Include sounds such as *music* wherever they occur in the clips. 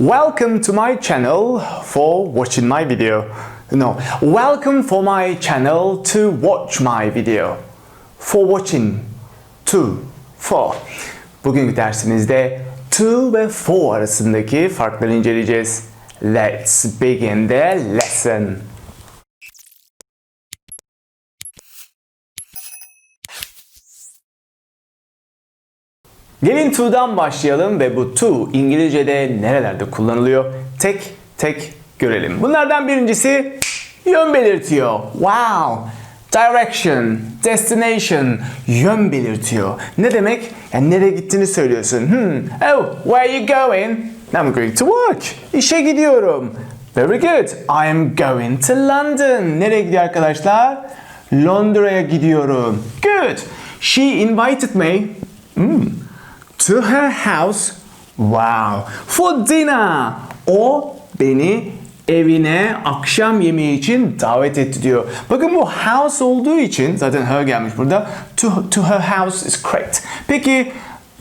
Welcome to my channel for watching my video. No, welcome for my channel to watch my video. For watching. To. For. Bugünkü dersimizde to ve for arasındaki farkları inceleyeceğiz. Let's begin the lesson. Gelin to'dan başlayalım ve bu to İngilizce'de nerelerde kullanılıyor? Tek tek görelim. Bunlardan birincisi yön belirtiyor. Wow! Direction, destination, yön belirtiyor. Ne demek? Yani nereye gittiğini söylüyorsun. Hmm. Oh, where are you going? I'm going to work. İşe gidiyorum. Very good. I am going to London. Nereye gidiyor arkadaşlar? Londra'ya gidiyorum. Good. She invited me. Hmm to her house. Wow. For dinner. O beni evine akşam yemeği için davet etti diyor. Bakın bu house olduğu için zaten her gelmiş burada. To, to her house is correct. Peki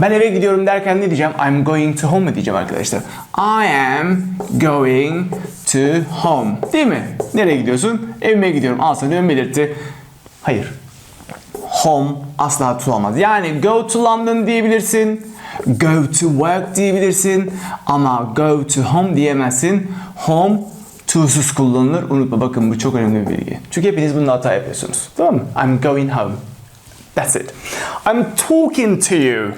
ben eve gidiyorum derken ne diyeceğim? I'm going to home mu diyeceğim arkadaşlar? I am going to home. Değil mi? Nereye gidiyorsun? Evime gidiyorum. Al sana ön belirtti. Hayır home asla to. Yani go to London diyebilirsin. Go to work diyebilirsin. Ama go to home diyemezsin. Home to'suz kullanılır. Unutma bakın bu çok önemli bir bilgi. Çünkü hepiniz bunu hata yapıyorsunuz. Tamam mı? I'm going home. That's it. I'm talking to you.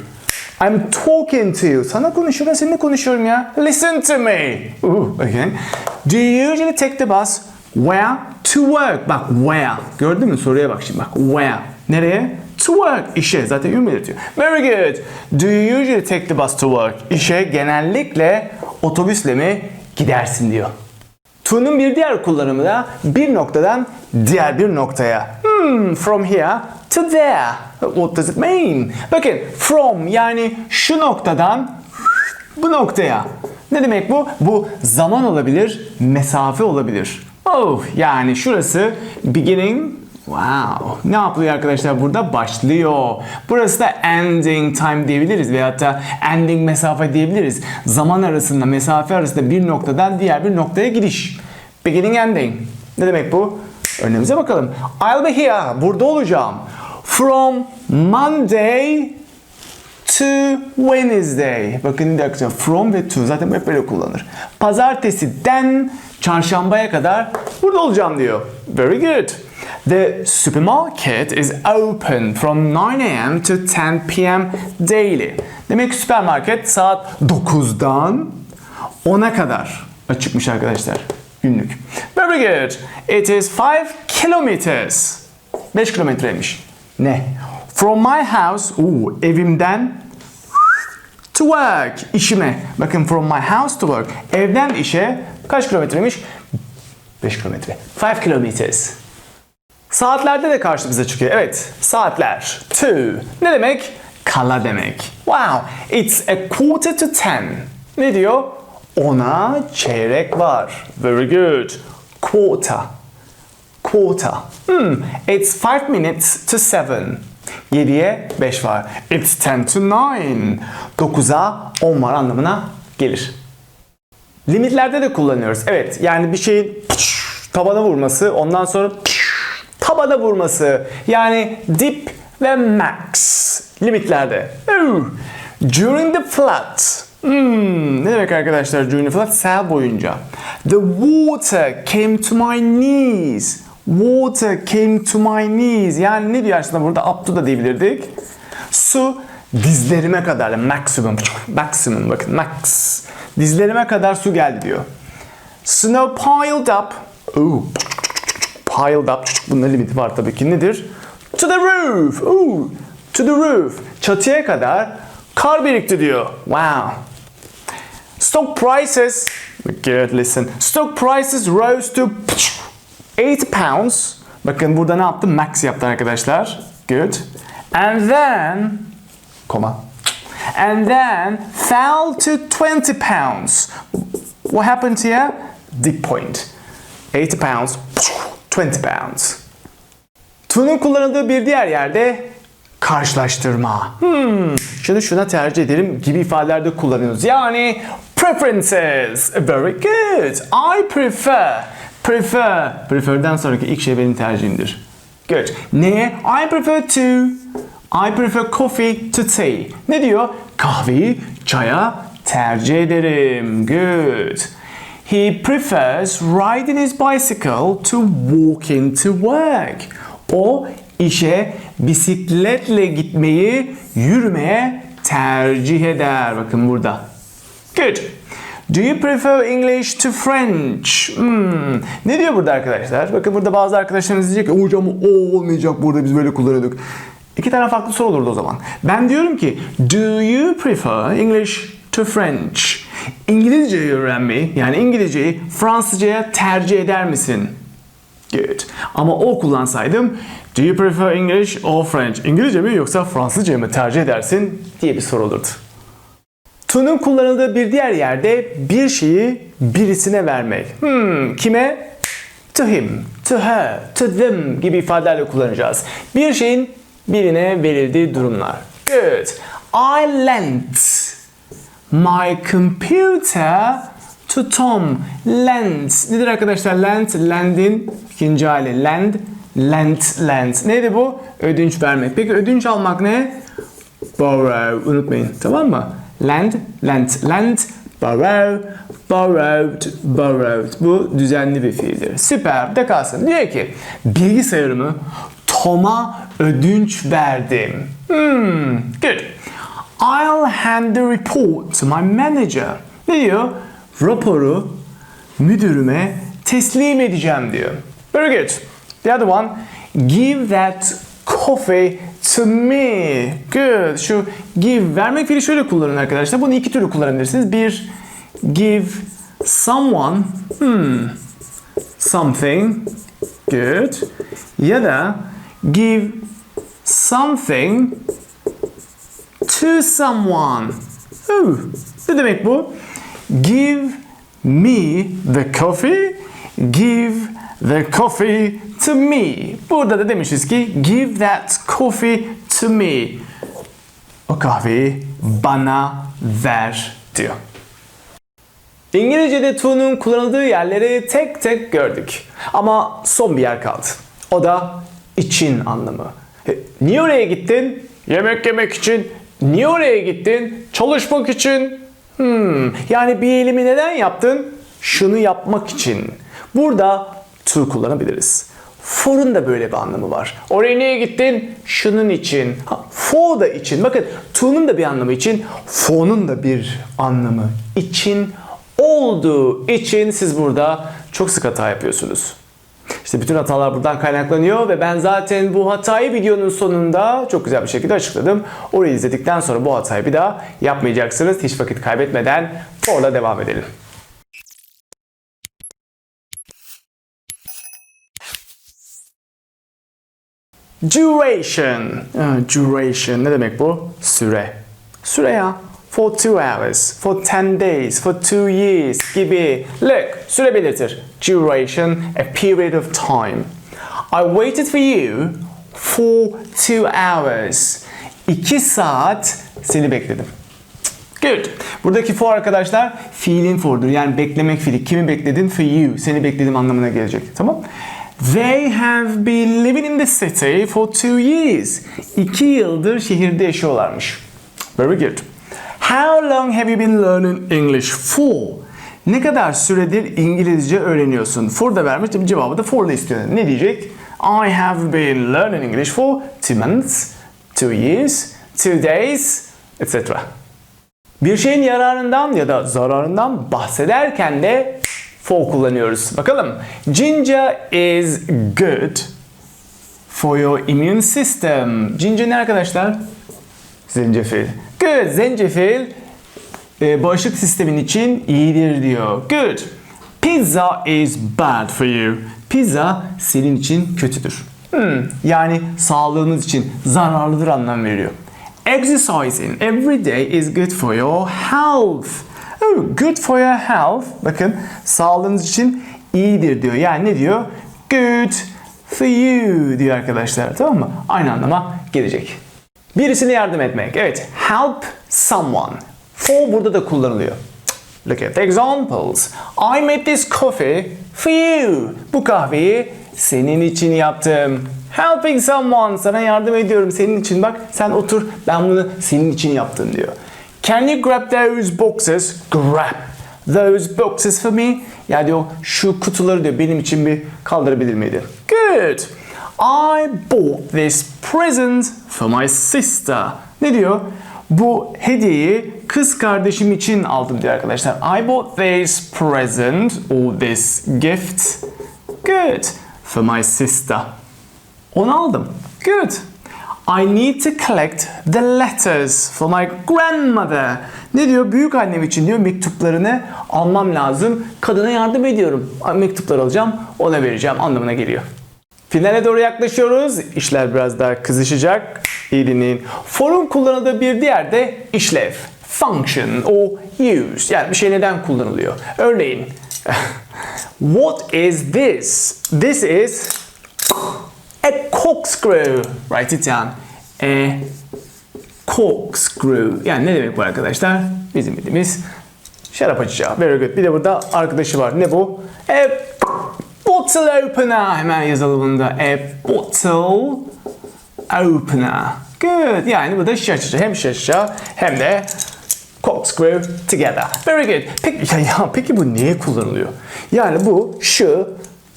I'm talking to you. Sana konuşuyorum, seninle konuşuyorum ya. Listen to me. Ooh, okay. Do you usually take the bus where to work? Bak where. Gördün mü? Soruya bak şimdi bak. Where. Nereye? To work. İşe. Zaten yön belirtiyor. Very good. Do you usually take the bus to work? İşe genellikle otobüsle mi gidersin diyor. To'nun bir diğer kullanımı da bir noktadan diğer bir noktaya. Hmm, from here to there. What does it mean? Bakın from yani şu noktadan bu noktaya. Ne demek bu? Bu zaman olabilir, mesafe olabilir. Oh yani şurası beginning Wow. Ne yapılıyor arkadaşlar burada? Başlıyor. Burası da ending time diyebiliriz veyahut da ending mesafe diyebiliriz. Zaman arasında, mesafe arasında bir noktadan diğer bir noktaya gidiş. Beginning ending. Ne demek bu? Önümüze bakalım. I'll be here. Burada olacağım. From Monday to Wednesday. Bakın bir dakika. From ve to zaten hep böyle kullanır. Pazartesiden çarşambaya kadar burada olacağım diyor. Very good. The supermarket is open from 9 a.m. to 10 p.m. daily. Demek süpermarket saat 9'dan 10'a kadar açıkmış arkadaşlar günlük. Very good. It is 5 kilometers. 5 kilometreymiş. Ne? From my house, uu, evimden to work, işime. Bakın from my house to work. Evden işe kaç kilometreymiş? 5 kilometre. 5 kilometers. Saatlerde de karşımıza çıkıyor. Evet, saatler. To. Ne demek? Kala demek. Wow, it's a quarter to ten. Ne diyor? Ona çeyrek var. Very good. Quarter. Quarter. Hmm, it's five minutes to seven. 7'ye 5 var. It's 10 to 9. 9'a 10 var anlamına gelir. Limitlerde de kullanıyoruz. Evet yani bir şeyin tabana vurması ondan sonra tabana vurması. Yani dip ve max limitlerde. During the flood. Hmm, ne demek arkadaşlar during the flood? Sel boyunca. The water came to my knees. Water came to my knees. Yani ne diyor aslında burada? Up to da diyebilirdik. Su dizlerime kadar. Maximum. Maximum bakın. Max. Dizlerime kadar su geldi diyor. Snow piled up. Ooh. Piled up. Bunun limiti var tabii ki. Nedir? To the roof. Ooh. To the roof. Çatıya kadar kar birikti diyor. Wow. Stock prices. Good listen. Stock prices rose to 80 pounds. Bakın burada ne yaptı? Max yaptı arkadaşlar. Good. And then koma. And then fell to 20 pounds. What happened here? Dip point. 80 pounds, 20 pounds. To'nun kullanıldığı bir diğer yerde karşılaştırma. Hmm, şunu şuna tercih ederim gibi ifadelerde kullanıyoruz. Yani preferences. Very good. I prefer. Prefer. Prefer'den sonraki ilk şey benim tercihimdir. Good. Neye? I prefer to. I prefer coffee to tea. Ne diyor? Kahveyi çaya tercih ederim. Good. He prefers riding his bicycle to walking to work. O işe bisikletle gitmeyi yürümeye tercih eder. Bakın burada. Good. Do you prefer English to French? Hmm. Ne diyor burada arkadaşlar? Bakın burada bazı arkadaşlarınız diyecek ki hocam o olmayacak burada biz böyle kullanıyorduk. İki tane farklı soru olurdu o zaman. Ben diyorum ki do you prefer English to French? İngilizceyi öğrenmeyi yani İngilizceyi Fransızcaya tercih eder misin? Good. Ama o kullansaydım do you prefer English or French? İngilizce mi yoksa Fransızca mı tercih edersin diye bir soru olurdu. To'nun kullanıldığı bir diğer yerde bir şeyi birisine vermek. Hmm, kime? To him, to her, to them gibi ifadelerle kullanacağız. Bir şeyin birine verildiği durumlar. Good. I lent my computer to Tom. Lent. Nedir arkadaşlar? Lent, lend'in ikinci hali. Lend, lent, lent. Neydi bu? Ödünç vermek. Peki ödünç almak ne? borrow unutmayın tamam mı? Lend, lent, lent, borrow, borrowed, borrowed. Bu düzenli bir fiildir. Süper de kalsın. Diyor ki bilgisayarımı Tom'a ödünç verdim. Hmm, good. I'll hand the report to my manager. Ne diyor? Raporu müdürüme teslim edeceğim diyor. Very good. The other one, give that coffee to me. Good. Şu give vermek fiili şöyle kullanın arkadaşlar. Bunu iki türlü kullanabilirsiniz. Bir, give someone hmm, something. Good. Ya da give something to someone. Oh, ne demek bu? Give me the coffee. Give the coffee to me. Burada da demişiz ki give that coffee to me. O kahveyi bana ver diyor. İngilizce'de to'nun kullanıldığı yerleri tek tek gördük. Ama son bir yer kaldı. O da için anlamı. E, Niye oraya gittin? Yemek yemek için. Niye oraya gittin? Çalışmak için. Hmm, yani bir eylemi neden yaptın? Şunu yapmak için. Burada to kullanabiliriz. For'un da böyle bir anlamı var. Oraya niye gittin? Şunun için. Ha, for da için. Bakın to'nun da bir anlamı için. For'un da bir anlamı için olduğu için siz burada çok sık hata yapıyorsunuz. İşte bütün hatalar buradan kaynaklanıyor ve ben zaten bu hatayı videonun sonunda çok güzel bir şekilde açıkladım. Orayı izledikten sonra bu hatayı bir daha yapmayacaksınız. Hiç vakit kaybetmeden orada devam edelim. Duration. Duration ne demek bu? Süre. Süre ya. For two hours, for 10 days, for two years gibi. Look, süre belirtir. Duration, a period of time. I waited for you for two hours. İki saat seni bekledim. Good. Buradaki for arkadaşlar fiilin for'dur. Yani beklemek fiili. Kimi bekledin? For you. Seni bekledim anlamına gelecek. Tamam? They have been living in the city for two years. İki yıldır şehirde yaşıyorlarmış. Very good. How long have you been learning English for? Ne kadar süredir İngilizce öğreniyorsun? For da vermiş. Tabii cevabı da for ile istiyor. Ne diyecek? I have been learning English for two months, two years, two days, etc. Bir şeyin yararından ya da zararından bahsederken de for kullanıyoruz. Bakalım. Ginger is good for your immune system. Ginger ne arkadaşlar? Zencefil. Good. Zencefil e, bağışıklık sistemin için iyidir diyor. Good. Pizza is bad for you. Pizza senin için kötüdür. Hmm, yani sağlığınız için zararlıdır anlam veriyor. Exercising every day is good for your health. Oh, good for your health. Bakın sağlığınız için iyidir diyor. Yani ne diyor? Good for you diyor arkadaşlar. Tamam mı? Aynı anlama gelecek. Birisine yardım etmek. Evet. Help someone. For burada da kullanılıyor. Look at the examples. I made this coffee for you. Bu kahveyi senin için yaptım. Helping someone. Sana yardım ediyorum senin için. Bak sen otur. Ben bunu senin için yaptım diyor. Can you grab those boxes? Grab those boxes for me. Ya diyor şu kutuları diyor benim için bir kaldırabilir miydi? Good. I bought this present for my sister. Ne diyor? Bu hediyeyi kız kardeşim için aldım diyor arkadaşlar. I bought this present or this gift. Good. For my sister. Onu aldım. Good. I need to collect the letters for my grandmother. Ne diyor? Büyük annem için diyor mektuplarını almam lazım. Kadına yardım ediyorum. Mektuplar alacağım, ona vereceğim anlamına geliyor. Finale doğru yaklaşıyoruz. İşler biraz daha kızışacak. İyi dinleyin. For'un kullanıldığı bir diğer de işlev. Function or use. Yani bir şey neden kullanılıyor. Örneğin *laughs* What is this? This is a corkscrew. Write it down. A corkscrew. Yani ne demek bu arkadaşlar? Bizim bildiğimiz şarap açacağı. Very good. Bir de burada arkadaşı var. Ne bu? A bottle opener. Hemen yazalım bunu. A bottle opener. Good. Yani bu da açacağı. Hem açacağı hem de corkscrew together. Very good. Peki, ya, *laughs* ya, peki bu niye kullanılıyor? Yani bu şu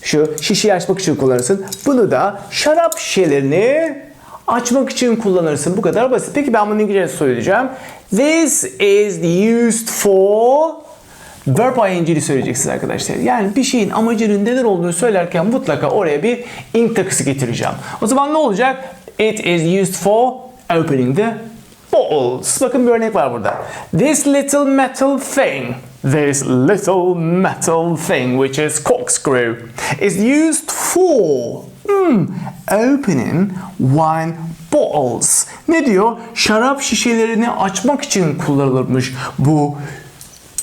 şu şişeyi açmak için kullanırsın. Bunu da şarap şişelerini açmak için kullanırsın. Bu kadar basit. Peki ben bunu İngilizce söyleyeceğim. This is used for verb ing'li söyleyeceksiniz arkadaşlar. Yani bir şeyin amacının neler olduğunu söylerken mutlaka oraya bir ing takısı getireceğim. O zaman ne olacak? It is used for opening the bottles. Bakın bir örnek var burada. This little metal thing This little metal thing, which is corkscrew, is used for hmm, opening wine bottles. Ne diyor? Şarap şişelerini açmak için kullanılırmış bu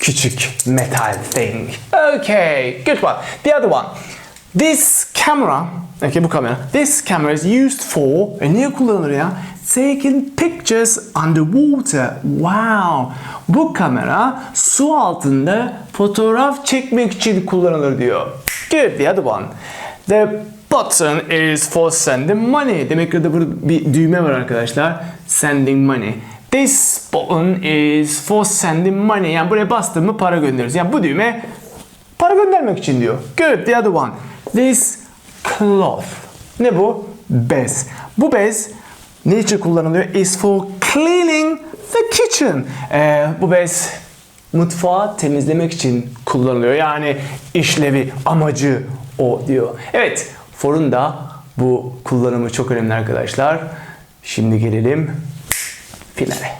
küçük metal thing. Okay, good one. The other one. This camera, okay bu kamera. This camera is used for, e niye kullanılır ya? Taking pictures underwater. Wow. Bu kamera su altında fotoğraf çekmek için kullanılır diyor. Good. The other one. The button is for sending money. Demek ki burada bir düğme var arkadaşlar. Sending money. This button is for sending money. Yani buraya bastın mı para gönderiyoruz. Yani bu düğme para göndermek için diyor. Good. The other one. This cloth. Ne bu? Bez. Bu bez ne için kullanılıyor? Is for cleaning the kitchen. Ee, bu bez mutfağı temizlemek için kullanılıyor. Yani işlevi, amacı o diyor. Evet, forun da bu kullanımı çok önemli arkadaşlar. Şimdi gelelim finale.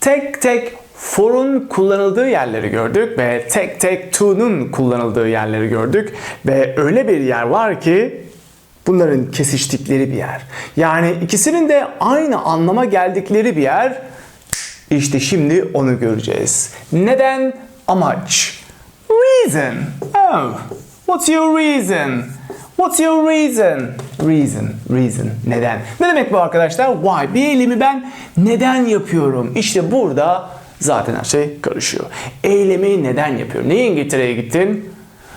Tek tek for'un kullanıldığı yerleri gördük ve tek tek to'nun kullanıldığı yerleri gördük ve öyle bir yer var ki bunların kesiştikleri bir yer. Yani ikisinin de aynı anlama geldikleri bir yer. İşte şimdi onu göreceğiz. Neden? Amaç. Reason. Oh, what's your reason? What's your reason? Reason, reason. Neden? Ne demek bu arkadaşlar? Why? Bir eylemi ben neden yapıyorum? İşte burada zaten her şey karışıyor. Eylemi neden yapıyorum? Niye İngiltere'ye gittin?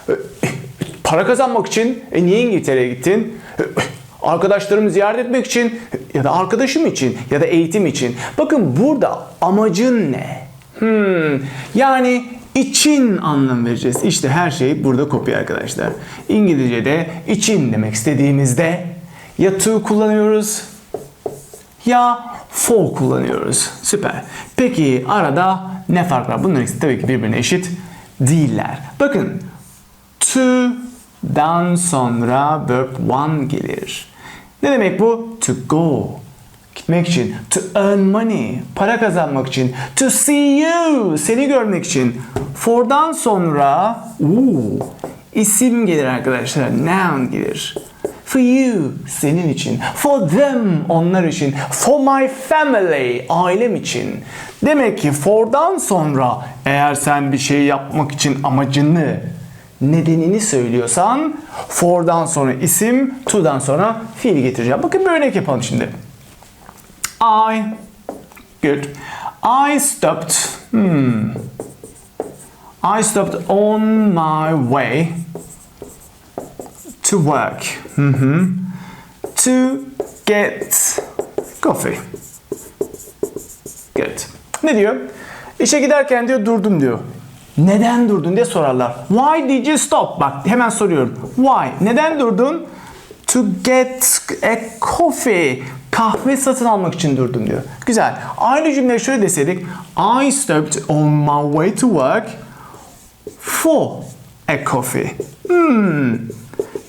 *laughs* Para kazanmak için. E niye İngiltere'ye gittin? *laughs* Arkadaşlarımı ziyaret etmek için ya da arkadaşım için ya da eğitim için. Bakın burada amacın ne? Hmm, yani için anlam vereceğiz. İşte her şey burada kopya arkadaşlar. İngilizce'de için demek istediğimizde ya to kullanıyoruz ya for kullanıyoruz. Süper. Peki arada ne fark var? Bunların ikisi tabii ki birbirine eşit değiller. Bakın to'dan sonra verb one gelir. Ne demek bu? To go. Gitmek için. To earn money. Para kazanmak için. To see you. Seni görmek için. For'dan sonra ooh, isim gelir arkadaşlar. Noun gelir. For you, senin için. For them, onlar için. For my family, ailem için. Demek ki for'dan sonra eğer sen bir şey yapmak için amacını nedenini söylüyorsan for'dan sonra isim, to'dan sonra fiil getireceğim. Bakın bir örnek yapalım şimdi. I good. I stopped. Hmm. I stopped on my way to work. Hı hı. To get coffee. Good. Ne diyor? İşe giderken diyor durdum diyor. Neden durdun diye sorarlar. Why did you stop? Bak hemen soruyorum. Why? Neden durdun? To get a coffee. Kahve satın almak için durdum diyor. Güzel. Aynı cümleyi şöyle deseydik. I stopped on my way to work for a coffee. Hmm.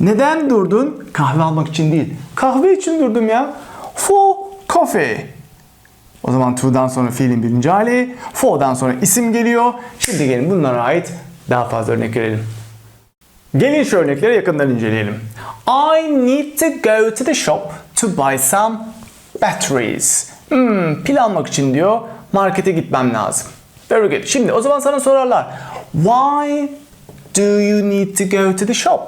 Neden durdun? Kahve almak için değil. Kahve için durdum ya. For coffee. O zaman to'dan sonra fiilin birinci hali, for'dan sonra isim geliyor. Şimdi gelin bunlara ait daha fazla örnek verelim. Gelin şu örnekleri yakından inceleyelim. I need to go to the shop to buy some batteries. Hmm, pil almak için diyor markete gitmem lazım. Very good. Şimdi o zaman sana sorarlar. Why do you need to go to the shop?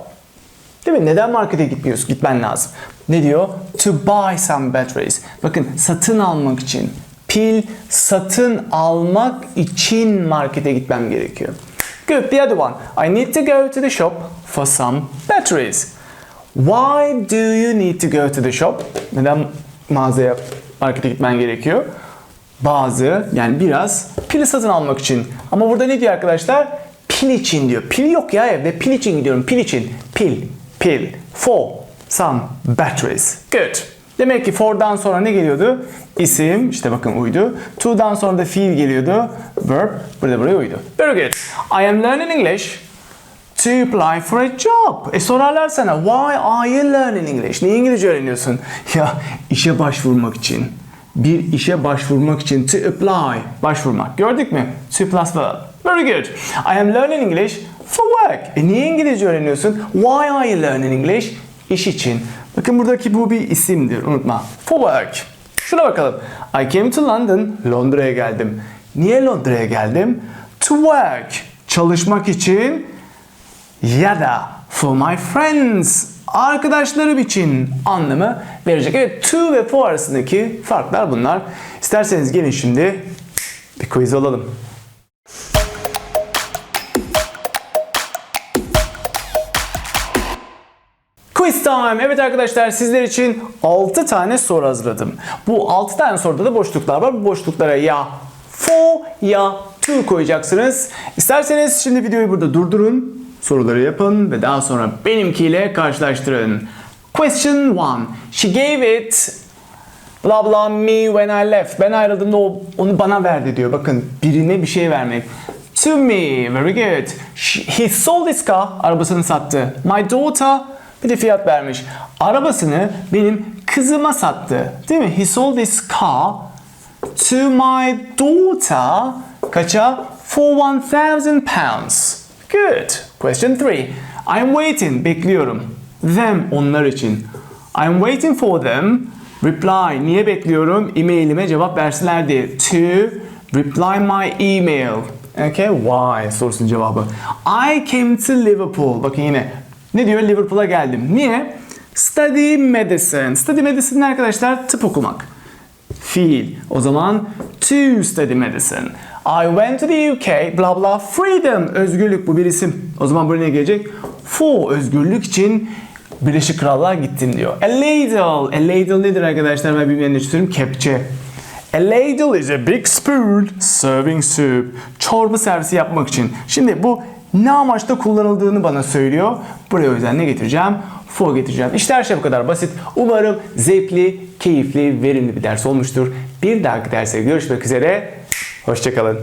Değil mi? Neden markete gitmiyorsun? Gitmen lazım. Ne diyor? To buy some batteries. Bakın satın almak için. Pil satın almak için markete gitmem gerekiyor. Good. The other one. I need to go to the shop for some batteries. Why do you need to go to the shop? Neden mağazaya, markete gitmen gerekiyor? Bazı yani biraz pili satın almak için. Ama burada ne diyor arkadaşlar? Pil için diyor. Pil yok ya evde. Pil için gidiyorum. Pil için. Pil. Pil. For some batteries. Good. Demek ki for'dan sonra ne geliyordu? İsim, işte bakın uydu. To'dan sonra da fiil geliyordu. Verb, burada buraya uydu. Very good. I am learning English to apply for a job. E sorarlar sana why are you learning English? Niye İngilizce öğreniyorsun? *laughs* Ya işe başvurmak için. Bir işe başvurmak için to apply, başvurmak. Gördük mü? To plus verb. Very good. I am learning English for work. E niye İngilizce öğreniyorsun? Why are you learning English? İş için. Bakın buradaki bu bir isimdir unutma. For work. Şuna bakalım. I came to London. Londra'ya geldim. Niye Londra'ya geldim? To work. Çalışmak için ya da for my friends arkadaşlarım için anlamı verecek. Evet to ve for arasındaki farklar bunlar. İsterseniz gelin şimdi bir quiz alalım. Quiz time. Evet arkadaşlar sizler için 6 tane soru hazırladım. Bu 6 tane soruda da boşluklar var. Bu boşluklara ya for ya to koyacaksınız. İsterseniz şimdi videoyu burada durdurun. Soruları yapın ve daha sonra benimkiyle karşılaştırın. Question 1. She gave it blah blah me when I left. Ben ayrıldığımda o, onu bana verdi diyor. Bakın birine bir şey vermek. To me. Very good. She, he sold his car. Arabasını sattı. My daughter bir de fiyat vermiş. Arabasını benim kızıma sattı. Değil mi? He sold his car to my daughter. Kaça? For 1000 pounds. Good. Question 3. I'm waiting. Bekliyorum. Them onlar için. I'm waiting for them. Reply. Niye bekliyorum? E-mailime cevap versinler diye. To reply my email. Okay. Why? Sorusunun cevabı. I came to Liverpool. Bakın yine. Ne diyor? Liverpool'a geldim. Niye? Study medicine. Study medicine ne arkadaşlar? Tıp okumak. Fiil. O zaman to study medicine. I went to the UK, blah blah, freedom, özgürlük bu bir isim. O zaman buraya ne gelecek? For, özgürlük için Birleşik Krallığa gittim diyor. A ladle, a ladle nedir arkadaşlar? Ben bilmeyenler istiyorum. Kepçe. A ladle is a big spoon serving soup. Çorba servisi yapmak için. Şimdi bu ne amaçla kullanıldığını bana söylüyor. Buraya o yüzden ne getireceğim? For getireceğim. İşte her şey bu kadar basit. Umarım zevkli, keyifli, verimli bir ders olmuştur. Bir dahaki derse görüşmek üzere. Hoşçakalın.